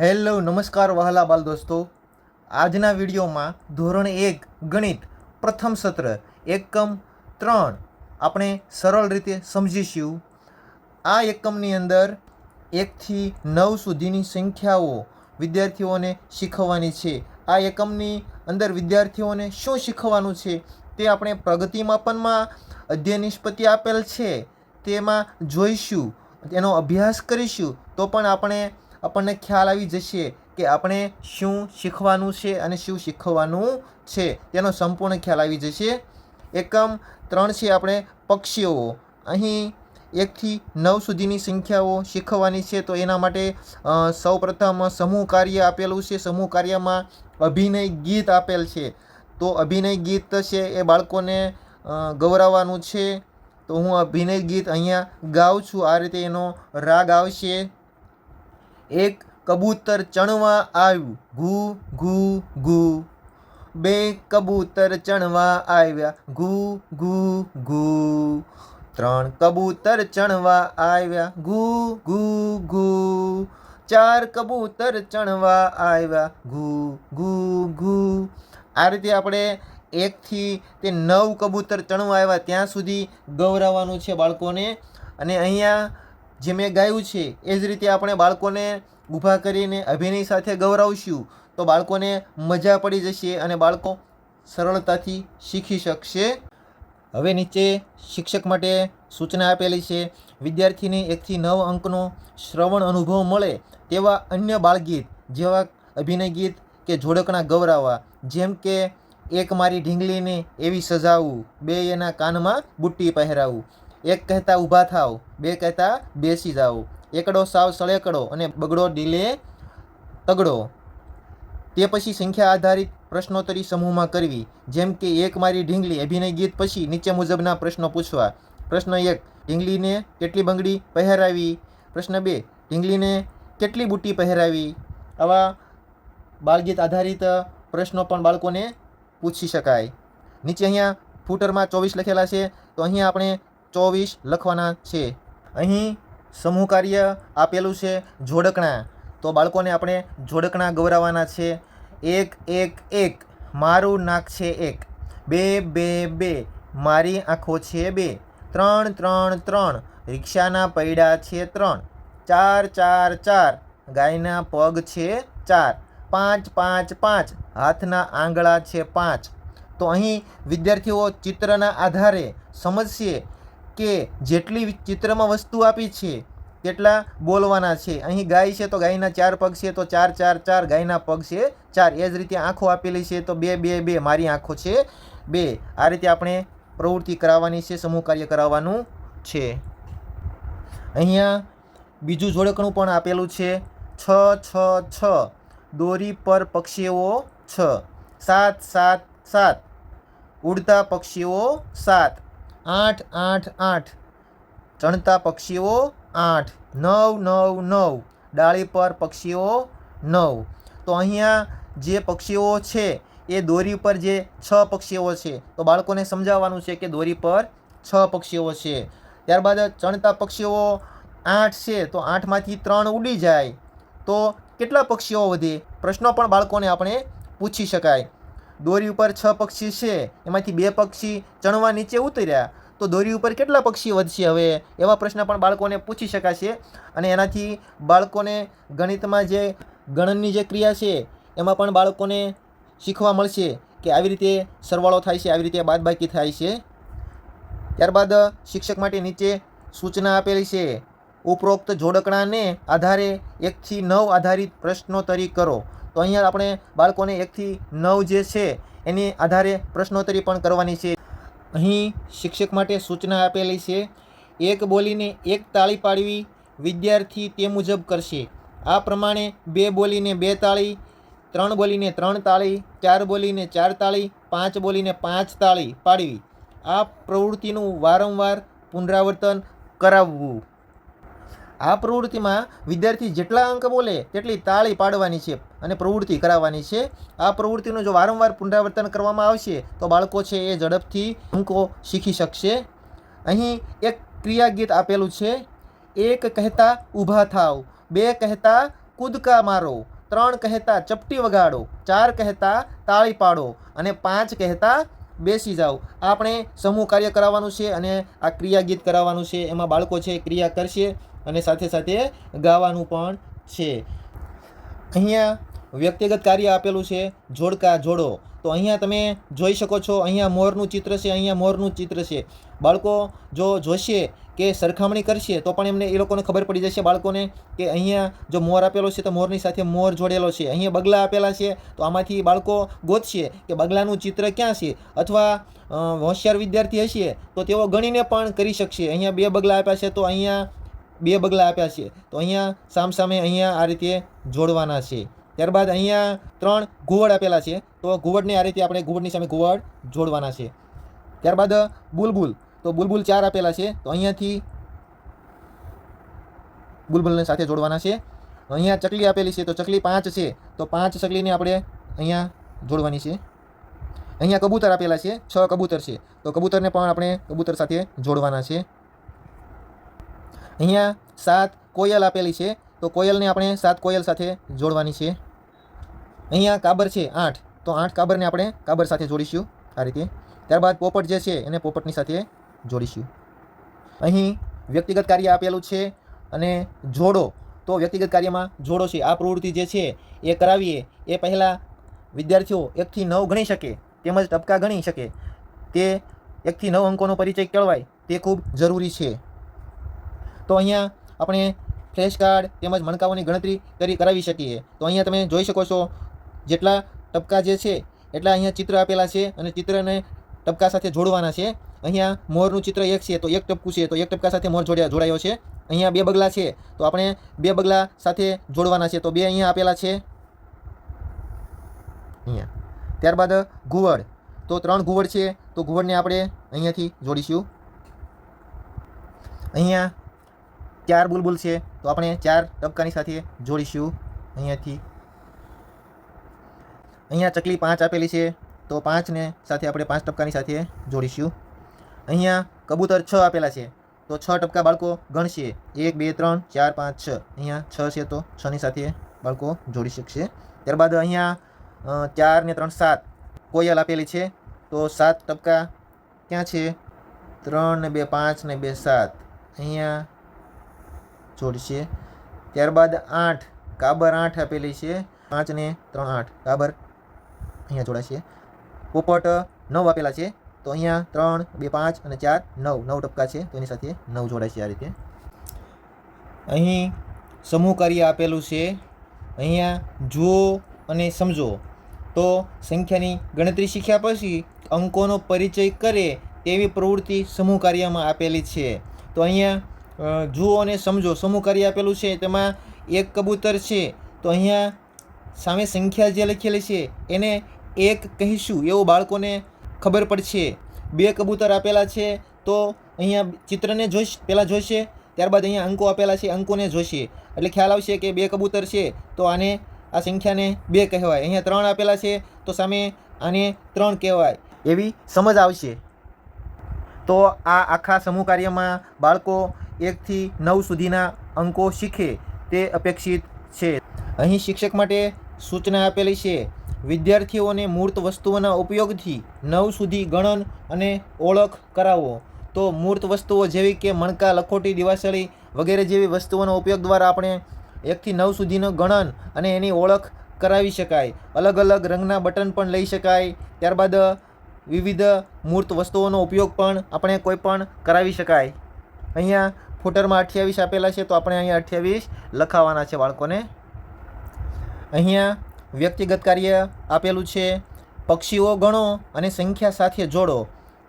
Hello, નમસ્કાર વહાલા બાલ દોસ્તો. આજના વિડીયોમાં ધોરણ એક ગણિત પ્રથમ સત્ર એકમ ત્રણ આપણે સરળ રીતે સમજીશું. આ એકમની અંદર એકથી નવ સુધીની સંખ્યાઓ વિદ્યાર્થીઓને શીખવવાની છે. આ એકમની અંદર વિદ્યાર્થીઓને શું શીખવવાનું છે તે આપણે પ્રગતિ માપનમાં અધ્યયન નિષ્પત્તિ આપેલ છે. તેમાં જોઈશું તેનો અભ્યાસ કરીશું, તો પણ આપણે આપણને ખ્યાલ આવી જશે કે આપણે શું શીખવાનું છે અને શું શીખવવાનું છે. તેનો સંપૂર્ણ ખ્યાલ આવી જશે. એકમ ત્રણ છે આપણે પક્ષીઓ. અહીં એકથી નવ સુધીની સંખ્યાઓ શીખવવાની છે. તો એના માટે સૌપ્રથમ સમૂહ કાર્ય આપેલું છે. સમૂહ કાર્યમાં અભિનય ગીત આપેલ છે. તો અભિનય ગીત છે એ બાળકોને ગૌરવવાનું છે. તો હું અભિનય ગીત અહીંયા ગાઉં છું. આ રીતે એનો રાગ આવશે. એક કબૂતર ચણવા આવ્યું. ઘૂ ઘૂ ઘૂ. બે કબૂતર ચણવા આવ્યા. ઘૂ ઘૂ ઘૂ. ત્રણ કબૂતર ચણવા આવ્યા. ઘૂ ઘૂ ઘૂ. ચાર કબૂતર ચણવા આવ્યા. ઘૂ ઘૂ ઘૂ. આ રીતે આપણે એકથી તે નવ કબૂતર ચણવા આવ્યા. ત્યાં સુધી ગૌરવવાનું છે બાળકોને. અને અહીંયા જે મેં ગાયું છે, એ જ રીતે આપણે બાળકોને ઊભા કરીને અભિનય સાથે ગૌરવશું, તો બાળકોને મજા પડી જશે અને બાળકો સરળતાથી શીખી શકશે. હવે નીચે શિક્ષક માટે સૂચના આપેલી છે, વિદ્યાર્થીને એકથી નવ અંકનો શ્રવણ અનુભવ મળે તેવા અન્ય બાળગીત જેવા અભિનય ગીત કે જોડકણા ગૌરાવા, જેમ કે એક મારી ઢીંગલીને એવી સજાવું, બે એના કાનમાં બુટ્ટી પહેરાવું એક કહેતા ઊભા થાવ બે કહેતા બેસી જાઓ. એકડો સાવ સળેકડો અને બગડો ડીલે તગડો. તે પછી સંખ્યા આધારિત પ્રશ્નોત્તરી સમૂહમાં કરવી. જેમ કે, એક મારી ઢીંગલી અભિનય ગીત પછી નીચે મુજબના પ્રશ્નો પૂછવા. પ્રશ્ન એક, ઢીંગલીને કેટલી બંગડી પહેરાવી? પ્રશ્ન બે, ઢીંગલીને કેટલી બુટ્ટી પહેરાવી? આવા બાળગીત આધારિત પ્રશ્નો પણ બાળકોને પૂછી શકાય. નીચે અહીંયા ફૂટરમાં ચોવીસ લખેલા છે, તો અહીંયા આપણે ચોવીસ લખવાના છે. અહીં સમૂહ કાર્ય આપેલું છે જોડકણા. તો બાળકોને આપણે જોડકણા ગૌરવવાના છે. એક એક એક. મારું નાક છે એક. બે બે બે. મારી આંખો છે બે. ત્રણ ત્રણ ત્રણ. રિક્ષાના પૈડા છે ત્રણ. ચાર ચાર ચાર. ગાયના પગ છે ચાર. પાંચ પાંચ પાંચ. હાથના આંગળા છે પાંચ. તો અહીં વિદ્યાર્થીઓ ચિત્રના આધારે સમજશે કે જેટલી ચિત્રમાં વસ્તુ આપી છે, તેટલા બોલવાના છે. અહીં ગાય છે તો ગાયના ચાર પગ છે, તો ચાર ચાર ચાર, ગાયના પગ છે, ચાર. એ જ રીતે આંખો આપેલી છે તો બે બે બે મારી આંખો છે, બે. આ રીતે આપણે પ્રવૃત્તિ કરાવવાની છે, સમૂહ કાર્ય કરાવવાનું છે. અહીંયા બીજું જોડકણું પણ આપેલું છે. છ છ છ. દોરી પર પક્ષીઓ છ. સાત સાત સાત. ઉડતા પક્ષીઓ સાત. આઠ આઠ આઠ. ચણતા પક્ષીઓ આઠ, નવ નવ નવ. ડાળી પર પક્ષીઓ નવ. તો અહીંયા જે પક્ષીઓ છે, એ દોરી પર જે છ પક્ષીઓ છે, તો બાળકોને સમજાવવાનું છે કે દોરી પર છ પક્ષીઓ છે. ત્યારબાદ ચણતા પક્ષીઓ આઠ છે, તો આઠમાંથી ત્રણ ઉડી જાય. તો કેટલા પક્ષીઓ વધે? પ્રશ્નો પણ બાળકોને આપણે પૂછી શકાય. દોરી ઉપર છ પક્ષી છે, એમાંથી બે પક્ષી ચણવા નીચે ઉતર્યા. તો દોરી ઉપર કેટલા પક્ષી વધશે હવે? એવા પ્રશ્ન પણ બાળકોને પૂછી શકાશે. અને એનાથી બાળકોને ગણિતમાં જે ગણનની જે ક્રિયા છે, એમાં પણ બાળકોને શીખવા મળશે કે આવી રીતે સરવાળો થાય છે, આવી રીતે બાદબાકી થાય છે. ત્યારબાદ શિક્ષક માટે નીચે સૂચના આપેલી છે, ઉપરોક્ત જોડકણાને આધારે એકથી નવ આધારિત પ્રશ્નોત્તરી કરો. તો અહીંયા આપણે બાળકોને એકથી નવ જે છે, એની આધારે પ્રશ્નોત્તરી પણ કરવાની છે. અહીં શિક્ષક માટે સૂચના આપેલી છે, એક બોલીને એક તાળી પાડવી વિદ્યાર્થી તે મુજબ કરશે. આ પ્રમાણે બે બોલીને બે તાળી, ત્રણ બોલીને ત્રણ તાળી, ચાર બોલીને ચાર તાળી, પાંચ બોલીને પાંચ તાળી પાડવી. આ પ્રવૃત્તિનું વારંવાર પુનરાવર્તન કરાવવું. આ પ્રવૃત્તિમાં વિદ્યાર્થી જેટલા અંક બોલે તેટલી તાળી પાડવાની છે અને પ્રવૃત્તિ કરાવવાની છે. આ પ્રવૃત્તિનું જો વારંવાર પુનરાવર્તન કરવામાં આવશે, તો બાળકો છે એ ઝડપથી અંકો શીખી શકશે. અહીં એક ક્રિયા ગીત આપેલું છે. એક કહેતા ઊભા થાવ, બે કહેતા કૂદકા મારો, ત્રણ કહેતા ચપટી વગાડો, ચાર કહેતા તાળી પાડો અને પાંચ કહેતા બેસી જાઓ આપણે સમૂહ કાર્ય કરાવવાનું છે અને આ ક્રિયા ગીત કરાવવાનું છે. એમાં બાળકો છે ક્રિયા કરશે. અને સાથે સાથે ગાવાનું પણ છે. અહીંયા વ્યક્તિગત કાર્ય આપેલું છે, જોડકા જોડો. તો અહીંયા તમે જોઈ શકો છો, અહીંયા મોરનું ચિત્ર છે, અહીંયા મોરનું ચિત્ર છે. બાળકો, જો જોશે કે સરખામણી કરશે, તો પણ એમને એ લોકોને ખબર પડી જશે બાળકોને કે અહીંયા જો મોર આપેલો છે, તો મોરની સાથે મોર જોડેલો છે. અહીંયા બગલા આપેલા છે, તો આમાંથી બાળકો ગોતશે કે બગલાનું ચિત્ર ક્યાં છે? અથવા હોશિયાર વિદ્યાર્થી હશે, તો તેઓ ગણીને પણ કરી શકશે. અહીંયા બે બગલા આપ્યા છે, તો અહીંયા બે બગલા આપ્યા છે. તો અહીંયા સામસામે અહીંયા આ રીતે જોડવાના છે. ત્યારબાદ અહીંયા ત્રણ ઘુવડ આપેલા છે. તો ઘુવડને આ રીતે આપણે ઘુવડની સામે ઘુવડ જોડવાના છે. ત્યારબાદ બુલબુલ. તો બુલબુલ ચાર આપેલા છે. તો અહીંયાથી બુલબુલને સાથે જોડવાના છે. અહીંયા ચકલી આપેલી છે. તો ચકલી પાંચ છે. તો પાંચ ચકલીને આપણે અહીંયા જોડવાની છે. અહીંયા કબૂતર આપેલા છે. છ કબૂતર છે. તો કબૂતરને પણ આપણે કબૂતર સાથે જોડવાના છે. અહીંયા સાત કોયલ આપેલી છે, તો કોયલને આપણે સાત કોયલ સાથે જોડવાની છે. અહીંયા કાબર છે આઠ, તો આઠ કાબરને આપણે કાબર સાથે જોડીશું આ રીતે. ત્યારબાદ પોપટ જે છે એને પોપટની સાથે જોડીશું. અહીં વ્યક્તિગત કાર્ય આપેલું છે અને જોડો, તો વ્યક્તિગત કાર્યમાં જોડો છે. આ પ્રવૃત્તિ જે છે એ કરાવીએ, એ પહેલાં વિદ્યાર્થીઓ એકથી નવ ગણી શકે, તેમજ ટપકા ગણી શકે. તે એકથી નવ અંકોનો પરિચય કેળવાય, તે ખૂબ જરૂરી છે. તો અહીંયા આપણે ફ્લેશ કાર્ડ તેમજ મણકાઓની ગણતરી કરી કરાવી શકીએ. તો અહીંયા તમે જોઈ શકો છો જેટલા ટપકા જે છે, એટલા અહીંયા ચિત્ર આપેલા છે અને ચિત્રને ટપકા સાથે જોડવાના છે. અહીંયા મોરનું ચિત્ર એક છે, તો એક ટપકું છે, તો એક ટપકા સાથે મોર જોડ્યા, જોડાયો છે. અહીંયા બે બગલા છે, તો આપણે બે બગલા સાથે જોડવાના છે. તો બે અહીંયા આપેલા છે. અહીંયા. ત્યારબાદ ઘુવડ તો ત્રણ ઘુવડ છે, તો ઘુવડને આપણે અહીંયાથી જોડીશું. અહીંયા ચાર બુલબુલ છે, તો આપણે ચાર ટપકાની સાથે જોડીશું. અહીંયાથી અહીંયા ચકલી પાંચ આપેલી છે, તો પાંચને સાથે આપણે પાંચ ટપકાની સાથે જોડીશું. અહીંયા કબૂતર છ આપેલા છે, તો છ ટપકા બાળકો ગણશે. એક, બે, ત્રણ, ચાર, પાંચ, છ. અહીંયા છ છે, તો છની સાથે બાળકો જોડી શકશે. ત્યારબાદ અહીંયા ચાર ને ત્રણ સાત કોયલ આપેલી છે, તો સાત ટપકા ક્યાં છે? ત્રણ ને બે પાંચ ને બે સાત. અહીંયા જોડશે. ત્યારબાદ આઠ. કાબર આઠ આપેલી છે. પાંચ ને ત્રણ આઠ. કાબર અહીંયા જોડાશે. પોપટ નવ આપેલા છે. તો અહીંયા ત્રણ, બે, પાંચ અને ચાર, નવ. નવ ટપકા છે. તો એની સાથે નવ જોડાય છે આ રીતે. અહીં સમૂહ કાર્ય આપેલું છે. અહીંયા જુઓ અને સમજો. તો સંખ્યાની ગણતરી શીખ્યા પછી અંકોનો પરિચય કરે તેવી પ્રવૃત્તિ સમૂહ કાર્યમાં આપેલી છે. તો અહીંયા જુઓ અને સમજો. સમૂહ કાર્ય આપેલું છે, તેમાં એક કબૂતર છે. તો અહીંયા સામે સંખ્યા જે લખેલી છે, એને એક કહીશું. એવું બાળકોને ખબર પડશે. બે કબૂતર આપેલા છે, તો અહીંયા ચિત્રને જોઈશ. પહેલાં જોઈશે ત્યારબાદ અહીંયા અંકો આપેલા છે, અંકોને જોઈશે એટલે ખ્યાલ આવશે કે બે કબૂતર છે, તો આને આ સંખ્યાને બે કહેવાય. અહીંયા ત્રણ આપેલા છે, તો સામે આને ત્રણ કહેવાય. એવી સમજ આવશે. તો આ આખા સમૂહ કાર્યમાં બાળકો એકથી નવ સુધીના અંકો શીખે તે અપેક્ષિત છે. અહીં શિક્ષક માટે સૂચના આપેલી છે, વિદ્યાર્થીઓને મૂર્ત વસ્તુઓના ઉપયોગથી નવ સુધી ગણન અને ઓળખ કરાવો. તો મૂર્ત વસ્તુઓ જેવી કે મણકા, લખોટી, દિવાસળી વગેરે જેવી વસ્તુઓનો ઉપયોગ દ્વારા આપણે એકથી નવ સુધીનો ગણન અને એની ઓળખ કરાવી શકાય. અલગ અલગ રંગના બટન પણ લઈ શકાય. ત્યારબાદ વિવિધ મૂર્ત વસ્તુઓનો ઉપયોગ પણ આપણે કોઈ પણ કરાવી શકાય. અહીંયા ફૂટરમાં અઠ્યાવીસ આપેલા છે, તો આપણે અહીંયા અઠ્યાવીસ લખાવાના છે બાળકોને. અહીંયા વ્યક્તિગત કાર્ય આપેલું છે, પક્ષીઓ ગણો અને સંખ્યા સાથે જોડો.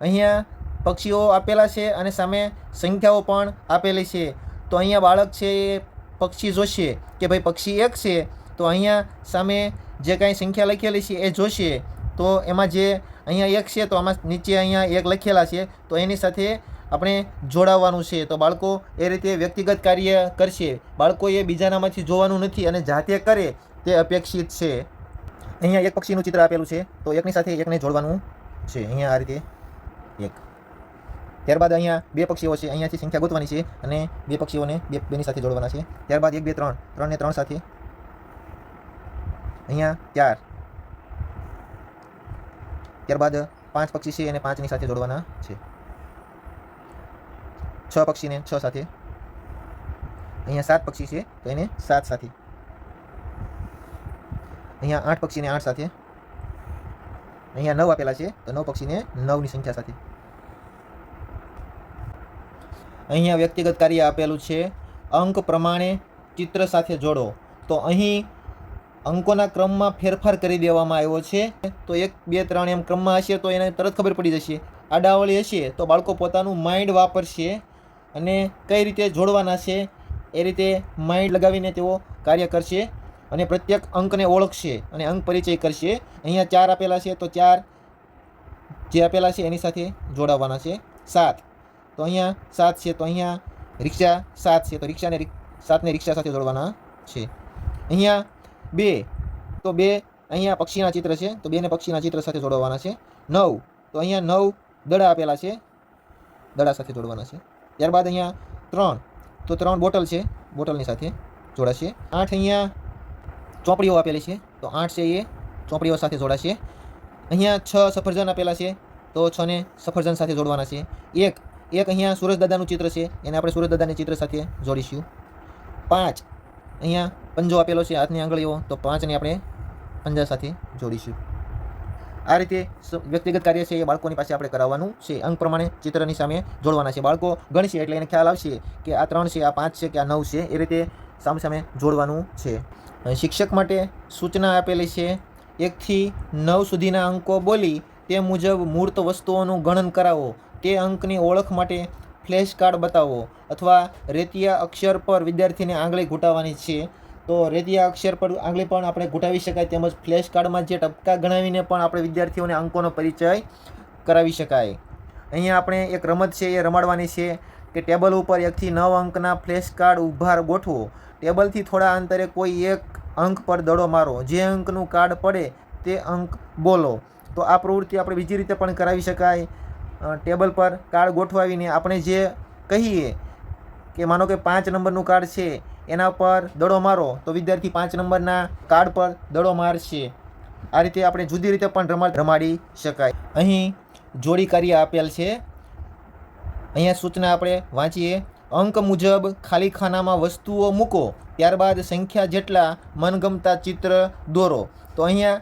અહીંયા પક્ષીઓ આપેલા છે અને સામે સંખ્યાઓ પણ આપેલી છે. તો અહીંયા બાળક છે એ પક્ષી જોશે કે ભાઈ પક્ષી એક છે, તો અહીંયા સામે જે કાંઈ સંખ્યા લખેલી છે એ જોશે. તો એમાં જે અહીંયા એક છે, તો આમાં નીચે અહીંયા એક લખેલા છે, તો એની સાથે આપણે જોડાવવાનું છે. તો બાળકો, એ રીતે વ્યક્તિગત કાર્ય કરશે. બાળકોએ બીજાનામાંથી જોવાનું નથી અને જાતે કરે તે અપેક્ષિત છે. અહીંયા એક પક્ષીનું ચિત્ર આપેલું છે. તો એકની સાથે એકને જોડવાનું છે. અહીંયા આ રીતે એક. ત્યારબાદ અહીંયા બે પક્ષીઓ છે. અહીંયાથી સંખ્યા ગોતવાની છે અને બે પક્ષીઓને બે, બેની સાથે જોડવાના છે. ત્યારબાદ એક, બે, ત્રણ. ત્રણને ત્રણ સાથે. અહીંયા ચાર. ત્યારબાદ પાંચ પક્ષી છે એને પાંચની સાથે જોડવાના છે. છ પક્ષીને છ સાથે. અહીંયા સાત પક્ષી છે, તો એને સાત સાથે. અહીંયા આઠ પક્ષીને આઠ સાથે. અહીંયા નવ આપેલા છે, તો નવ પક્ષીને નવની સંખ્યા સાથે. અહીંયા વ્યક્તિગત કાર્ય આપેલું છે, અંક પ્રમાણે ચિત્ર સાથે જોડો. તો અહીં અંકોના ક્રમમાં ફેરફાર કરી દેવામાં આવ્યો છે, તો એક, બે, ત્રણ એમ ક્રમમાં હશે તો એને તરત ખબર પડી જશે. આડાવળી હશે તો બાળકો પોતાનું માઇન્ડ વાપરશે. અને કઈ રીતે જોડવાના છે એ રીતે માઇન્ડ લગાવીને તેઓ કાર્ય કરશે અને પ્રત્યેક અંકને ઓળખશે અને અંક પરિચય કરશે. અહીંયા ચાર આપેલા છે તો ચાર જે આપેલા છે એની સાથે જોડાવવાના છે. સાત. તો અહીંયા સાત છે તો અહીંયા રિક્ષા સાત છે તો રિક્ષાને સાતને રિક્ષા સાથે જોડવાના છે. અહીંયા બે. તો બે અહીંયા પક્ષીના ચિત્ર છે તો બેને પક્ષીના ચિત્ર સાથે જોડવાના છે. નવ. તો અહીંયા નવ દડા આપેલા છે. દડા સાથે જોડવાના છે. ત્યારબાદ અહીંયા ત્રણ. તો ત્રણ બોટલ છે. બોટલની સાથે જોડાશે. આઠ અહીંયા ચોપડીઓ આપેલી છે. તો આઠ છે એ ચોપડીઓ સાથે જોડાશે. અહીંયા છ સફરજન આપેલા છે. તો છને સફરજન સાથે જોડવાના છે. એક એક અહીંયા સુરજદાદાનું ચિત્ર છે. એને આપણે સુરજદાદાની ચિત્ર સાથે જોડીશું. પાંચ, અહીંયા પંજો આપેલો છે. હાથની આંગળીઓ. તો પાંચને આપણે પંજા સાથે જોડીશું. આ રીતે વ્યક્તિગત કાર્ય છે એ બાળકોની પાસે આપણે કરાવવાનું છે. અંક પ્રમાણે ચિત્રની સામે જોડવાના છે. બાળકો ગણશે એટલે એને ખ્યાલ આવશે કે આ ત્રણ છે, આ પાંચ છે કે આ નવ છે, એ રીતે સામે સામે જોડવાનું છે. શિક્ષક માટે સૂચના આપેલી છે એકથી નવ સુધીના અંકો બોલી તે મુજબ મૂર્ત વસ્તુઓનું ગણન કરાવો. તે અંકની ઓળખ માટે ફ્લેશ કાર્ડ બતાવો અથવા રેતિયા અક્ષર પર વિદ્યાર્થીને આંગળી ઘૂંટાવવાની છે. તો રેતિયા અક્ષર પર આંગળી પણ આપણે ઘૂંટાવી શકાય તેમજ ફ્લેશ કાર્ડમાં જે ટપકા ગણાવીને પણ આપણે વિદ્યાર્થીઓને અંકોનો પરિચય કરાવી શકાય. અહીંયા આપણે એક રમત છે, એ રમાડવાની છે કે ટેબલ ઉપર એકથી નવ અંકના ફ્લેશ કાર્ડ ઉભાર ગોઠવો. ટેબલથી થોડા અંતરે કોઈ એક અંક પર દડો મારો. જે અંકનું કાર્ડ પડે તે અંક બોલો. તો આ પ્રવૃત્તિ આપણે બીજી રીતે પણ કરાવી શકાય. ટેબલ પર કાર્ડ ગોઠવાવીને આપણે જે કહીએ કે માનો કે પાંચ નંબરનું કાર્ડ છે એના પર દડો મારો, તો વિદ્યાર્થી પાંચ નંબરના કાર્ડ પર દડો મારશે. આ રીતે આપણે જુદી રીતે પણ રમત રમાડી શકાય. અહીં જોડી કાર્ય આપેલ છે. અહીંયા સૂચના આપણે વાંચીએ. અંક મુજબ ખાલી ખાનામાં વસ્તુઓ મૂકો, ત્યારબાદ સંખ્યા જેટલા મનગમતા ચિત્ર દોરો. તો અહીંયા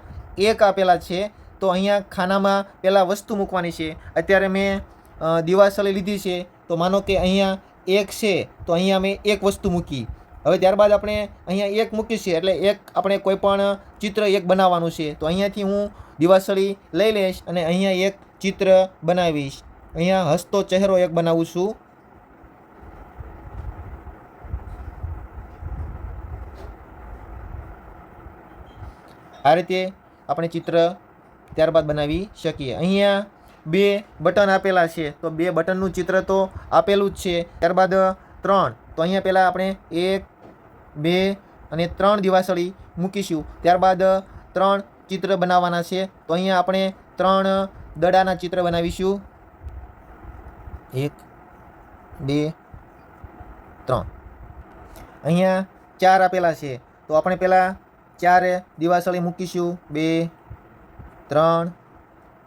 એક આપેલા છે. તો અહીંયા ખાનામાં પહેલાં વસ્તુ મૂકવાની છે. અત્યારે મેં દિવાસળી લીધી છે. તો માનો કે અહીંયા એક છે. તો અહીંયા મેં એક વસ્તુ મૂકી. હવે ત્યારબાદ આપણે અહીંયા એક મૂકીશું એટલે એક આપણે કોઈ પણ ચિત્ર એક બનાવવાનું છે, તો અહીંયાથી હું દિવાસળી લઈ લઈશ અને અહીંયા એક ચિત્ર બનાવીશ. અહીંયા હસતો ચહેરો એક બનાવું છું. આ રીતે આપણે ચિત્ર ત્યારબાદ બનાવી શકીએ. અહીંયા બે બટન આપેલા છે, તો બે બટનનું ચિત્ર તો આપેલું જ છે. ત્યારબાદ ત્રણ, તો અહીંયા પહેલાં આપણે એક બે અને ત્રણ દિવાસળી મૂકીશું. ત્યારબાદ ત્રણ ચિત્ર બનાવવાના છે. તો અહીંયા આપણે ત્રણ દડાના ચિત્ર બનાવીશું. એક, બે, ત્રણ. અહીંયા ચાર આપેલા છે. તો આપણે પહેલાં ચાર દિવાસળી મૂકીશું. બે, ત્રણ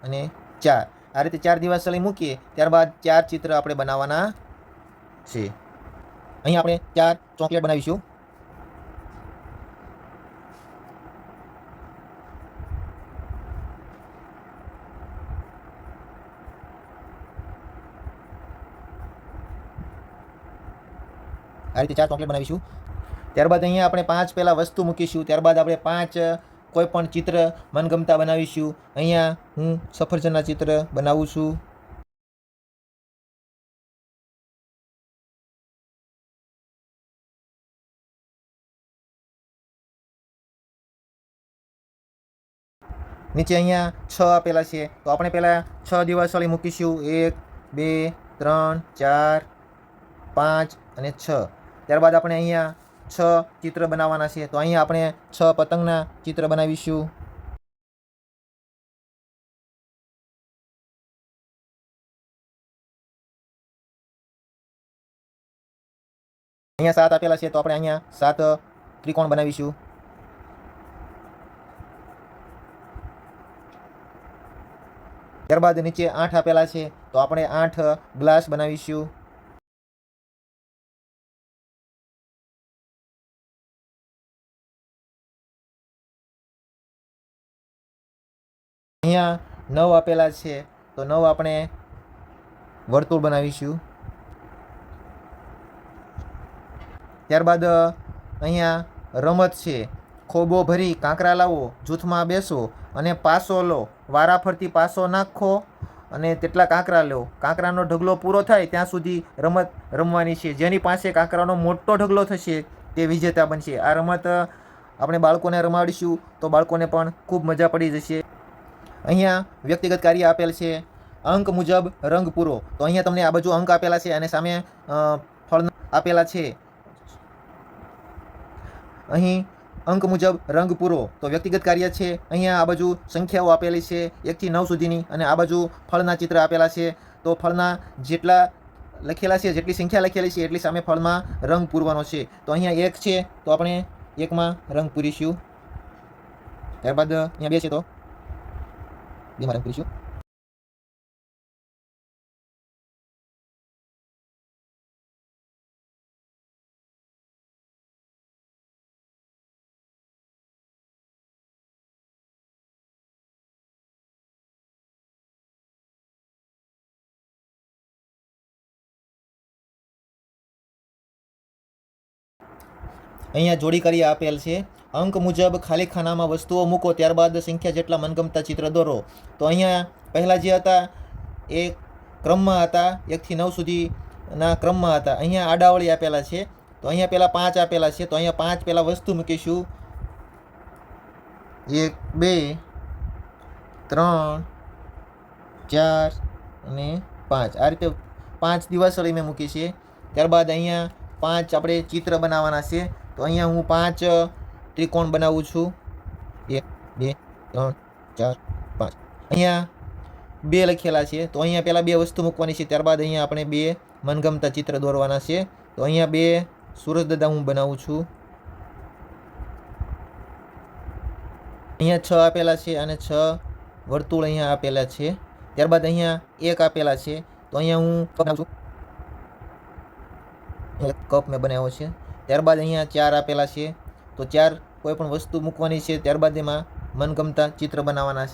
અને ચાર. આ રીતે ચાર દિવાસળી મૂકીએ. ત્યારબાદ ચાર ચિત્ર આપણે બનાવવાના છે. અહીં આપણે ચાર ચોકલેટ બનાવીશું. આ રીતે ચાર ચોકલેટ બનાવીશું. ત્યારબાદ અહીંયા આપણે પાંચ પહેલાં વસ્તુ મૂકીશું. ત્યારબાદ આપણે પાંચ કોઈ પણ ચિત્ર મનગમતા બનાવીશું. અહીંયા હું સફરજનના ચિત્ર બનાવું છું. નીચે અહીંયા છ આપેલા છે. તો આપણે પહેલાં છ દિવાસળી મૂકીશું. એક, બે, ત્રણ, ચાર, પાંચ અને છ. ત્યારબાદ આપણે અહીંયા છ ચિત્ર બનાવવાના છે. તો અહીંયા આપણે છ પતંગના ચિત્ર બનાવીશું. અહીંયા સાત આપેલા છે, તો આપણે અહીંયા સાત ત્રિકોણ બનાવીશું. ત્યારબાદ નીચે આઠ આપેલા છે, તો આપણે આઠ ગ્લાસ બનાવીશું. નવ આપેલા છે, તો નવ આપણે વર્તુળ બનાવીશું. ત્યારબાદ અહીંયા રમત છે. ખોબો ભરી, કાંકરા લાવો, જૂથમાં બેસો અને પાસો લો. વારાફરતી પાસો નાખો અને તેટલા કાંકરા લો. કાંકરાનો ઢગલો પૂરો થાય ત્યાં સુધી રમત રમવાની છે. જેની પાસે કાંકરાનો મોટો ઢગલો થશે તે વિજેતા બનશે. આ રમત આપણે બાળકોને રમાડીશું તો બાળકોને પણ ખૂબ મજા પડી જશે. અહીંયા વ્યક્તિગત કાર્ય આપેલ છે, અંક મુજબ રંગ પૂરો. તો અહીંયા તમને આ બાજુ અંક આપેલા છે અને સામે ફળ આપેલા છે. અહીં અંક મુજબ રંગ પૂરો. તો વ્યક્તિગત કાર્ય છે, અહીંયા આ બાજુ સંખ્યાઓ આપેલી છે, એકથી નવ સુધીની અને આ બાજુ ફળના ચિત્ર આપેલા છે. તો ફળના જેટલા લખેલા છે, જેટલી સંખ્યા લખેલી છે, એટલી સામે ફળમાં રંગ પૂરવાનો છે. તો અહીંયા એક છે, તો આપણે એકમાં રંગ પૂરીશું. ત્યારબાદ અહીંયા બે છે તો. બેમાં રંગ પૂરીશું અહીંયા જોડી કરી આપેલ છે. અંક મુજબ ખાલી ખાનામાં વસ્તુઓ મૂકો ત્યારબાદ સંખ્યા જેટલા મનગમતા ચિત્ર દોરો. તો અહીંયા પહેલાં જે હતા એ ક્રમમાં હતા, એકથી નવ સુધીના ક્રમમાં હતા. અહીંયા આડાવળી આપેલા છે. તો અહીંયા પહેલાં પાંચ આપેલા છે. તો અહીંયા પાંચ પહેલાં વસ્તુ મૂકીશું. એક, બે, ત્રણ, ચાર અને પાંચ. આ રીતે પાંચ દિવસ મેં મૂકી છે. ત્યારબાદ અહીંયા પાંચ આપણે ચિત્ર બનાવવાના છે. તો અહીંયા હું પાંચ ત્રિકોણ બનાવું છું. એક, બે, ત્રણ, ચાર, પાંચ. અહીંયા બે લખેલા છે. તો અહીંયા પહેલાં બે વસ્તુ મૂકવાની છે. ત્યારબાદ અહીંયા આપણે બે મનગમતા ચિત્ર દોરવાના છે. તો અહીંયા બે સૂરજદાદા હું બનાવું છું. અહીંયા છ આપેલા છે અને છ વર્તુળ અહીંયા આપેલા છે. ત્યારબાદ અહીંયા એક આપેલા છે. તો અહીંયા હું કપ બનાવું છું. એક કપ મેં બનાવ્યો છે. ત્યારબાદ અહીંયા ચાર આપેલા છે. તો ચાર કોઈ પણ વસ્તુ મૂકવાની છે, ત્યારબાદ એમાં મનગમતા ચિત્ર બનાવવાના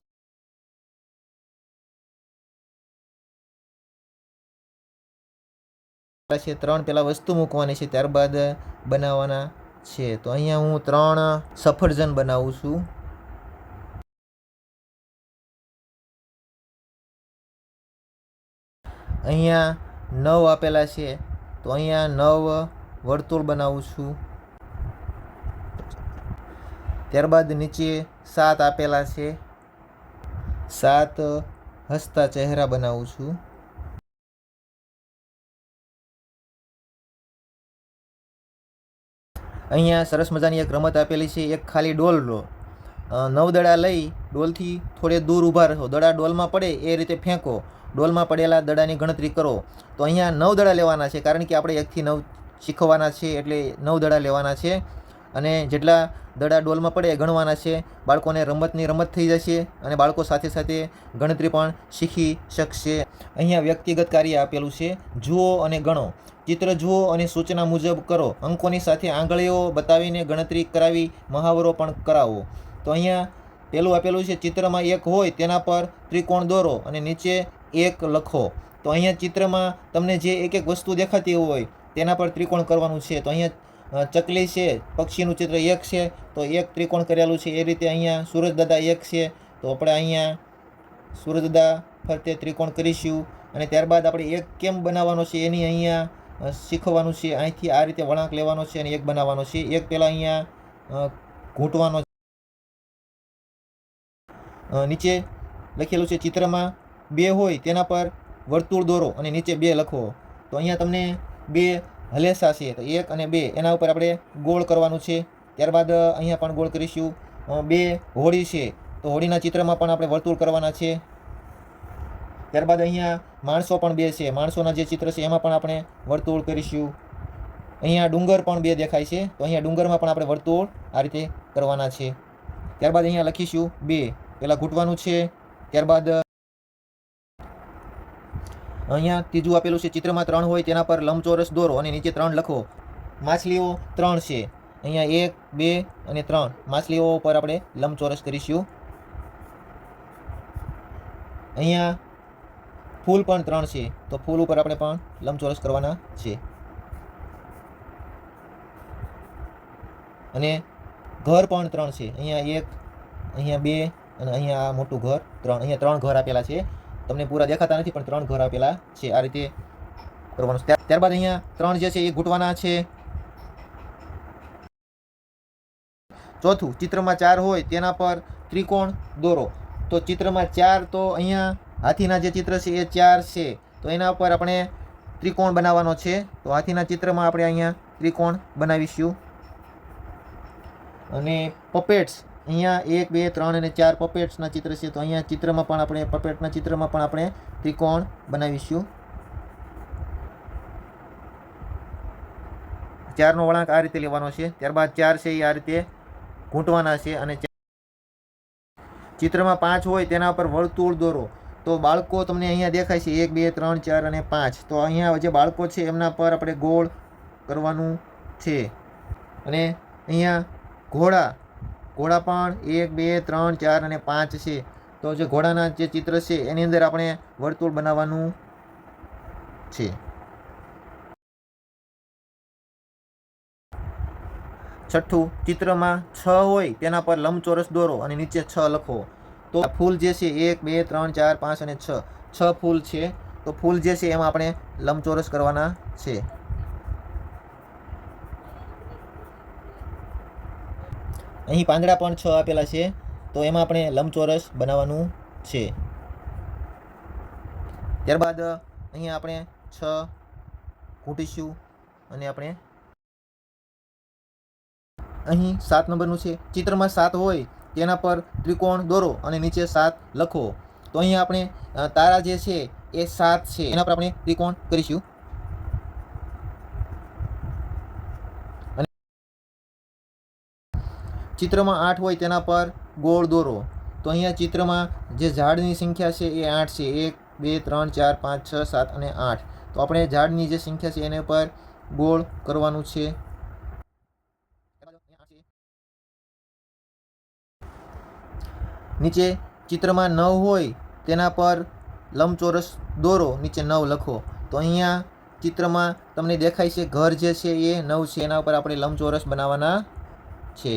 છે, ત્રણ પેલા વસ્તુ મૂકવાની છે, ત્યારબાદ બનાવવાના છે. તો અહીંયા હું ત્રણ સફરજન બનાવું છું. અહીંયા નવ આપેલા છે. તો અહીંયા નવ વર્તુળ બનાવું છું. ત્યારબાદ નીચે સાત આપેલા છે. સાત હસતા ચહેરા બનાવું છું. અહીંયા સરસ મજાની એક રમત આપેલી છે, એક ખાલી ડોલ લો નવ દડા લઈ ડોલથી થોડે દૂર ઊભા રહો. દડા ડોલમાં પડે એ રીતે ફેંકો. ડોલમાં પડેલા દડાની ગણતરી કરો. તો અહીંયા નવ દડા લેવાના છે, કારણ કે આપણે એકથી નવ શીખવાના છે એટલે નવ દડા લેવાના છે. અને જેટલા દડા ડોલમાં પડે એ ગણવાના છે. બાળકોને રમતની રમત થઈ જશે અને બાળકો સાથે સાથે ગણતરી પણ શીખી શકશે. અહીંયા વ્યક્તિગત કાર્ય આપેલું છે. જુઓ અને ગણો. ચિત્ર જુઓ અને સૂચના મુજબ કરો. અંકોની સાથે આંગળીઓ બતાવીને ગણતરી કરાવી મહાવરો પણ કરાવો. તો અહીંયા પેલું આપેલું છે, ચિત્રમાં એક હોય તેના પર ત્રિકોણ દોરો અને નીચે એક લખો. તો અહીંયા ચિત્રમાં તમને જે એક એક વસ્તુ દેખાતી હોય તેના પર ત્રિકોણ કરવાનું છે. તો અહીંયા ચકલી છે, પક્ષીનું ચિત્ર એક છે, તો એક ત્રિકોણ કરેલું છે. એ રીતે અહીંયા સૂરજદાદા એક છે. તો આપણે અહીંયા સૂરજદાદા ફરતે ત્રિકોણ કરીશું અને ત્યારબાદ આપણે એક કેમ બનાવવાનો છે એની અહીંયા શીખવાનું છે. અહીંથી આ રીતે વળાંક લેવાનો છે અને એક બનાવવાનો છે. એક પહેલાં અહીંયા ઘૂંટવાનો નીચે લખેલું છે ચિત્રમાં બે હોય તેના પર વર્તુળ દોરો અને નીચે બે લખો. તો અહીંયા તમને બે હલેસા છે. તો એક અને બે, એના ઉપર આપણે ગોળ કરવાનું છે. ત્યારબાદ અહીંયા પણ ગોળ કરીશું. બે હોળી છે. તો હોળીના ચિત્રમાં પણ આપણે વર્તુળ કરવાના છે. ત્યારબાદ અહીંયા માણસો પણ બે છે. માણસોના જે ચિત્ર છે, એમાં પણ આપણે વર્તુળ કરીશું. અહીંયા ડુંગર પણ બે દેખાય છે. તો અહીંયા ડુંગરમાં પણ આપણે વર્તુળ આ રીતે કરવાના છે. ત્યારબાદ અહીંયા લખીશું બે. પહેલાં ઘૂંટવાનું છે. ત્યારબાદ અહીંયા ત્રીજું આપેલું છે, ચિત્રમાં ત્રણ હોય તેના પર લંબચોરસ દોરો અને નીચે ત્રણ લખો. માછલીઓ ત્રણ છે. અહીંયા એક, બે અને ત્રણ. માછલીઓ પર આપણે લંબચોરસ કરીશું. અહીંયા ફૂલ પણ ત્રણ છે. તો ફૂલ ઉપર આપણે પણ લંબચોરસ કરવાના છે. અને ઘર પણ ત્રણ છે. અહીંયા એક, અહીંયા બે અને અહીંયા મોટું ઘર ત્રણ. અહીંયા ત્રણ ઘર આપેલા છે. તમને પૂરા દેખાતા નથી, પણ ત્રણ ઘર આપેલા છે આ રીતે કરવાનું. ત્યારબાદ અહીંયા ત્રણ જે છે એ ઘૂંટવાના છે. ચોથું, ચિત્રમાં ચાર હોય તેના પર ત્રિકોણ દોરો. તો ચિત્રમાં ચાર તો અહીંયા હાથીના જે ચિત્ર છે એ ચાર છે. તો એના પર આપણે ત્રિકોણ બનાવવાનો છે. તો હાથીના ચિત્રમાં આપણે અહીંયા ત્રિકોણ બનાવીશું. અને પપેટ્સ અહીંયા એક, બે, ત્રણ અને ચાર પપેટ્સના ચિત્ર છે. તો અહીંયા ચિત્રમાં પણ આપણે પપેટના ચિત્રમાં પણ આપણે ત્રિકોણ બનાવીશું. ચારનો વળાંક આ રીતે લેવાનો છે. ત્યારબાદ ચાર છે એ આ રીતે ઘૂંટવાના છે અને ચિત્રમાં પાંચ હોય તેના પર વર્તુળ દોરો. તો બાળકો તમને અહીંયા દેખાય છે એક, બે, ત્રણ, ચાર અને પાંચ. તો અહીંયા જે બાળકો છે એમના પર આપણે ગોળ કરવાનું છે. અને અહીંયા ઘોડા ઘોડા પણ એક, બે, ત્રણ, ચાર અને પાંચ છે. તો જે ઘોડાના જે ચિત્ર છે, એની અંદર આપણે વર્તુળ બનાવવાનું છે. છઠ્ઠું, ચિત્રમાં છ હોય તેના પર લંબચોરસ દોરો અને નીચે છ લખો. તો ફૂલ જે છે, એક, બે, ત્રણ, ચાર, પાંચ અને છ. છ ફૂલ છે. તો ફૂલ જે છે, એમાં આપણે લંબચોરસ કરવાના છે. અહીં પાંદડા પણ છ આપેલા છે, તો એમાં આપણે લંબચોરસ બનાવવાનું છે. ત્યારબાદ અહીંયા આપણે છ ઘૂંટીશું અને આપણે અહીં સાત નંબરનું છે. ચિત્રમાં સાત હોય તેના પર ત્રિકોણ દોરો અને નીચે સાત લખો. તો અહીંયા આપણે તારા જે છે એ સાત છે. એના પર આપણે ત્રિકોણ કરીશું અને ચિત્રમાં આઠ હોય તેના પર ગોળ દોરો. તો અહીંયા ચિત્રમાં જે ઝાડની સંખ્યા છે એ આઠ છે. એક, બે, ત્રણ, ચાર, પાંચ, છ, સાત અને આઠ. તો આપણે ઝાડની જે સંખ્યા છે એને પર ગોળ કરવાનું છે. નીચે ચિત્રમાં નવ હોય તેના પર લંબચોરસ દોરો. નીચે નવ લખો. તો અહીંયા ચિત્રમાં તમને દેખાય છે ઘર જે છે એ નવ છે. એના ઉપર આપણે લંબચોરસ બનાવવાના છે.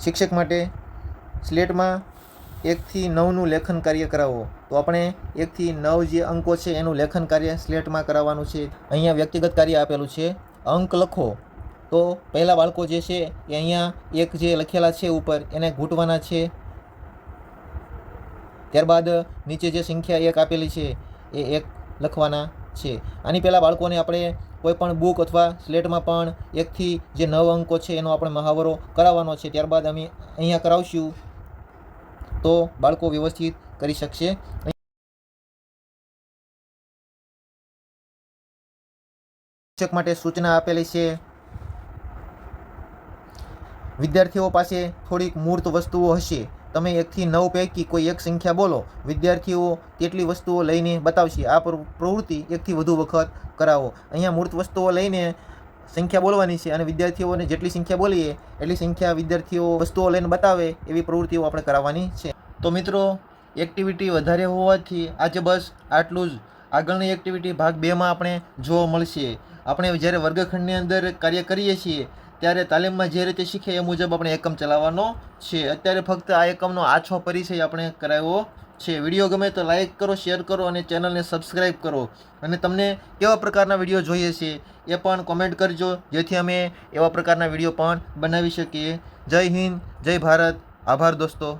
શિક્ષક માટે સ્લેટમાં એકથી નવનું લેખન કાર્ય કરાવો. તો આપણે એકથી નવ જે અંકો છે એનું લેખન કાર્ય સ્લેટમાં કરાવવાનું છે. અહીંયા વ્યક્તિગત કાર્ય આપેલું છે. અંક લખો. તો પહેલાં બાળકો જે છે એ અહીંયા એક જે લખેલા છે ઉપર, એને ઘૂંટવાના છે. ત્યારબાદ નીચે જે સંખ્યા એક આપેલી છે એ એક લખવાના છે. આની પહેલાં બાળકોને આપણે કોઈ પણ બુક અથવા સ્લેટમાં પણ એકથી જે નવ અંકો છે એનો આપણે મહાવરો કરાવવાનો છે, ત્યારબાદ અમે અહીંયા કરાવશું. તો બાળકો વ્યવસ્થિત કરી શકશે. શિક્ષક માટે સૂચના આપેલી છે. વિદ્યાર્થીઓ પાસે થોડીક મૂર્ત વસ્તુઓ હશે. તમે એકથી નવ પૈકી કોઈ એક સંખ્યા બોલો. વિદ્યાર્થીઓ તેટલી વસ્તુઓ લઈને બતાવશે. આ પ્ર- પ્રવૃત્તિ એકથી વધુ વખત કરાવો. અહીંયા મૂર્ત વસ્તુઓ લઈને સંખ્યા બોલવાની છે અને વિદ્યાર્થીઓને જેટલી સંખ્યા બોલીએ, એટલી સંખ્યા વિદ્યાર્થીઓ વસ્તુઓ લઈને બતાવે એવી પ્રવૃત્તિઓ આપણે કરાવવાની છે. તો મિત્રો એક્ટિવિટી વધારે હોવાથી આજે બસ આટલું જ. આગળની એક્ટિવિટી ભાગ બેમાં આપણે જોવા મળશે. આપણે જ્યારે વર્ગખંડની અંદર કાર્ય કરીએ છીએ ત્યારે તાલીમમાં જે રીતે શીખે એ મુજબ આપણે એકમ ચલાવવાનો છે. અત્યારે ફક્ત આ એકમનો આછો પરિચય આપણે કરાવ્યો છે. વીડિયો ગમે તો લાઇક કરો, શેર કરો અને ચેનલને સબસ્ક્રાઈબ કરો. અને તમને કેવા પ્રકારના વીડિયો જોઈએ છે એ પણ કોમેન્ટ કરજો, જેથી અમે એવા પ્રકારના વીડિયો પણ બનાવી શકીએ. જય હિન્દ, જય ભારત. આભાર દોસ્તો.